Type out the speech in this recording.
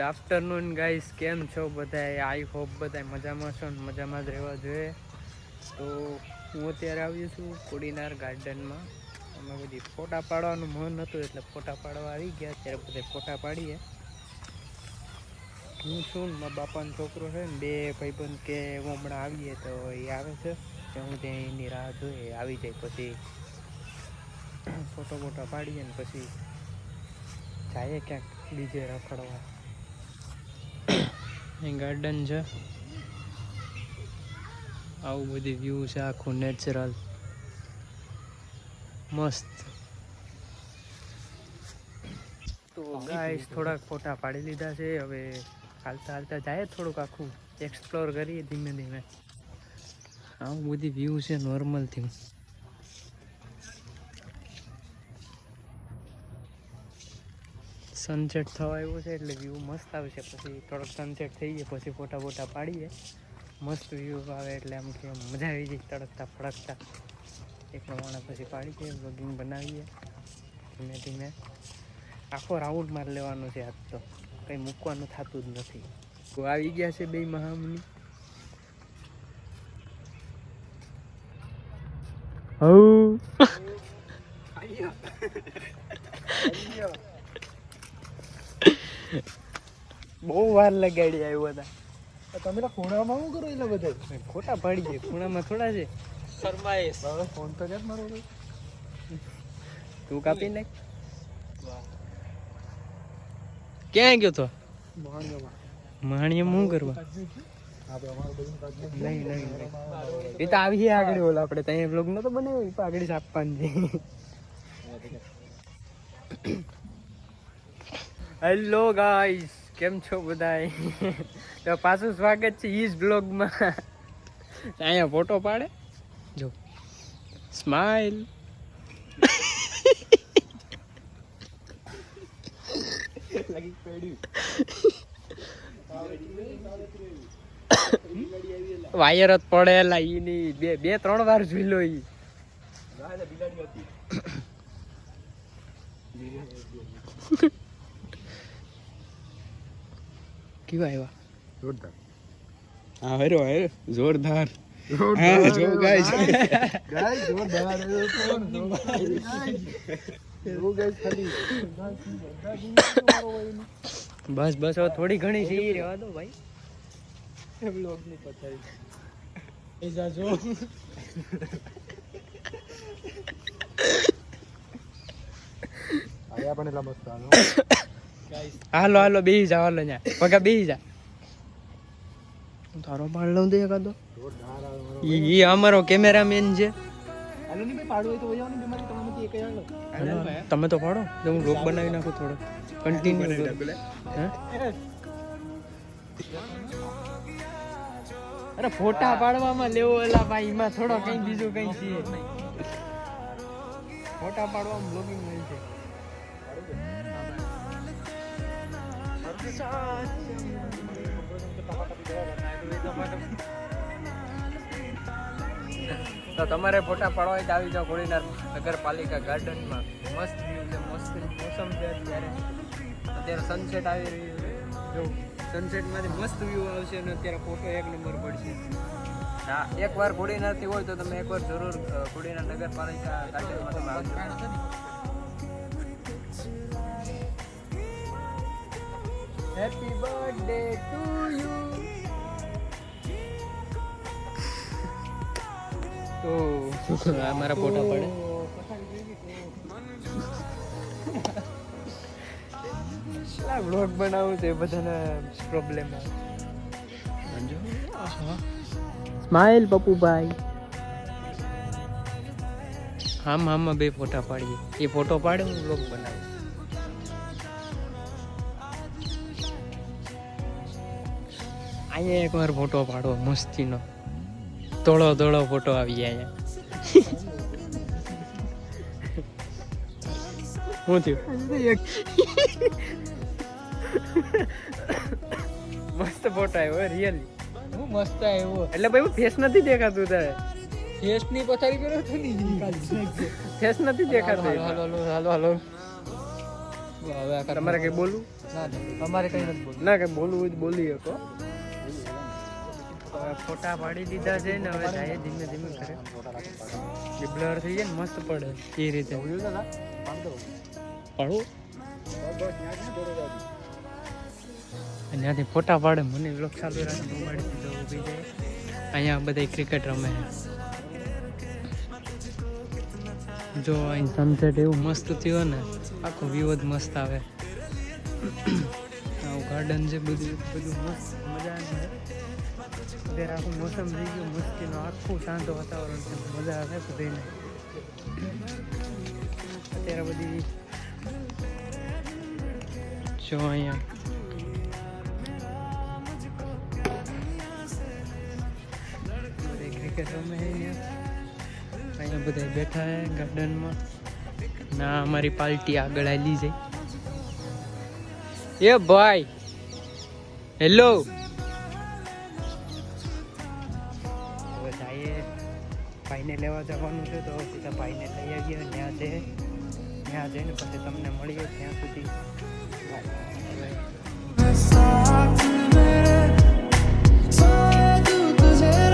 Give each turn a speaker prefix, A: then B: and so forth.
A: Afternoon guys કેમ છો બધાય? આઈ હોપ બધાય મજામાં છો ને મજામાં જ રહેવા જોઈએ. તો હું અત્યારે આવ્યો છું કોડીનાર ગાર્ડનમાં. અમે બધી ફોટા પાડવાનું મન હતું એટલે ફોટા પાડવા આવી ગયા. ત્યારે બધા ફોટા પાડીએ. હું છું મારા બાપાનો છોકરો છે ને, બે ભાઈબંધ કે હું હમણાં આવીએ તો એ આવે છે. તો હું ત્યાં એની રાહ જોઈએ, આવી જાય પછી. ફોટો ફોટા પાડીએ ને પછી જાય ક્યાંક બીજે રખડવા. અહીં ગાર્ડન છે. આવું બધી વ્યૂ છે આખું નેચરલ મસ્ત. તો ગાઈસ થોડાક ફોટા પાડી લીધા છે. હવે હાલતા હાલતા જાય થોડુંક આખું એક્સપ્લોર કરીએ ધીમે ધીમે. આવું બધી વ્યૂ છે નોર્મલથી સનસેટ થવા આવ્યો છે એટલે વ્યૂ મસ્ત આવશે. પછી થોડોક સનસેટ થઈ જાય પછી ફોટા ફોટા પાડીએ. મસ્ત વ્યૂ આવે એટલે આમ કે મજા આવી જાય તડકતા ફડકતા. એ પ્રમાણે પછી પાડીએ બ્લોગિંગ બનાવીએ. ધીમે ધીમે. આખો રાઉન્ડ માર લેવાનો છે આજ તો. કંઈ મૂકવાનું થતું જ નથી. આવી ગયા છે બે મહામની. હઉ. બહુ વાર લગાડી આવ્યો હતા.
B: તમે તો ખૂણામાં શું કરો એટલે બધા?
A: ખોટા પાડી છે ખૂણામાં થોડા છે.
B: શરમાઈશ. હવે ફોન તો કેમ મારો
A: તું કાપી નાખ. ક્યાં ગયો તો? માણીએ શું કરવા? નહીં. એ તો આવી આગળ ઓલા આપણે. ત્યાં બ્લોગ નતો બનાવ્યો આગળ જ આપવાની હેલો ગાઈસ કેમ છો બધાય? તો પાછું સ્વાગત છે ઈ જ બ્લોગમાં. અહીંયા ફોટો પાડે. જો. સ્માઈલ વાયર જ પડેલા ઈની બે બે, ત્રણ વાર જોઈ લો ઈ
B: બિલાડી હતી.
A: કેવા આવ્યા
B: જોરદાર.
A: હા હેરો હેરો જોરદાર.
B: હા
A: જો
B: જોરદાર. જો
A: બસ બસ હવે થોડી ઘણી છે. રેવા રહેવા દો ભાઈ.
B: બ્લોગની પથારી. એ જાજો. આયા પણ એટલા મસ્ત આનો.
A: હાલો હાલો બેહી જા હાલો ન્યા. પગા બેહી જા. તારો પાડ લઉં દે
B: આવે
A: ઈ ઈ અમારો કેમેરામેન છે.
B: હાલો ની ભાઈ પાડવું હોય તો વજાવની બીમારી તમારામાંથી એક હાલો
A: હાલો, તમે તો પાડો. તો હું લોક બનાવી નાખું થોડો. કન્ટિન્યુ હે? અરે ફોટા પાડવામાં લેવો એલા ભાઈ એમાં થોડો કઈ બીજું કઈ છે. ફોટા પાડવામાં બ્લોગિંગ હોય છે. તો તમારે ફોટા પાડવા તો આવી જાઓ ગોળીનાર નગરપાલિકા ગાર્ડનમાં. મસ્ત વ્યૂ છે, મસ્ત મોસમ છે અત્યારે. અત્યારે સનસેટ આવી રહ્યું છે. જો સનસેટમાંથી મસ્ત વ્યૂ આવશે અને અત્યારે ફોટો એક નંબર પડશે. હા, એકવાર ગોળીનારથી હોય તો તમે એકવાર જરૂર ગોળીનાર નગરપાલિકા ગાર્ડનમાં તમે આવજો. હેપી બર્થડે ટુ યુ તો આ મારા ફોટા પડે વ્લોગ બનાવું તો એ બધાને પ્રોબ્લેમ આવે સ્માઈલ પપ્પુભાઈ આમ આમાં બે ફોટા પાડીએ એ ફોટો પાડે હું વ્લોગ બનાવું અહીંયા એકવાર ફોટો પાડવો મસ્તીનો. ધોળો ધોળો ફોટો આવી જાય શું થયું? મસ્ત ફોટો આવ્યો રિયલી
B: હું મસ્ત આવ્યો.
A: એટલે ભાઈ ફેસ નથી દેખાતું તારે?
B: ફેસની પથારી ની
A: ફેસ નથી દેખાતું.
B: હાલો હાલો હાલો હાલો.
A: તમારે કઈ બોલવું?
B: ના અમારે કઈ નથી બોલવું.
A: ના કઈ બોલવું બોલી શકો. ફોટા પાડી દીધા છે ને હવે જાય ધીમે ધીમે કરે એ બ્લર થઈ જાય ને મસ્ત પડે એ રીતે. પાડું. ત્યાંથી ફોટા પાડે. મને વ્લોગ ચાલુ રાખે મોબાઈલથી જવું જાય. અહીંયા બધા ક્રિકેટ રમે જો અહીં સનસેટ એવું મસ્ત થયું ને આખો વ્યૂ જ મસ્ત આવે. આવું ગાર્ડન છે બધું બધું મસ્ત મજા આવે અત્યારે આખું મોસમ થઈ ગયું મસ્તીનું આખું શાંત વાતાવરણ છે મજા આવે બધાને અત્યારે બધી જો અહીંયા ક્રિકેટ રમે અહીંયા બધા બેઠા હે ગાર્ડનમાં ના અમારી પાર્ટી આગળ આવેલી છે એ ભાઈ હેલો ભાઈને લેવા જવાનું છે, તો સીધા ભાઈને લઈ આવીએ ત્યાં જઈએ ત્યાં જઈને પછી તમને મળીએ ત્યાં સુધી.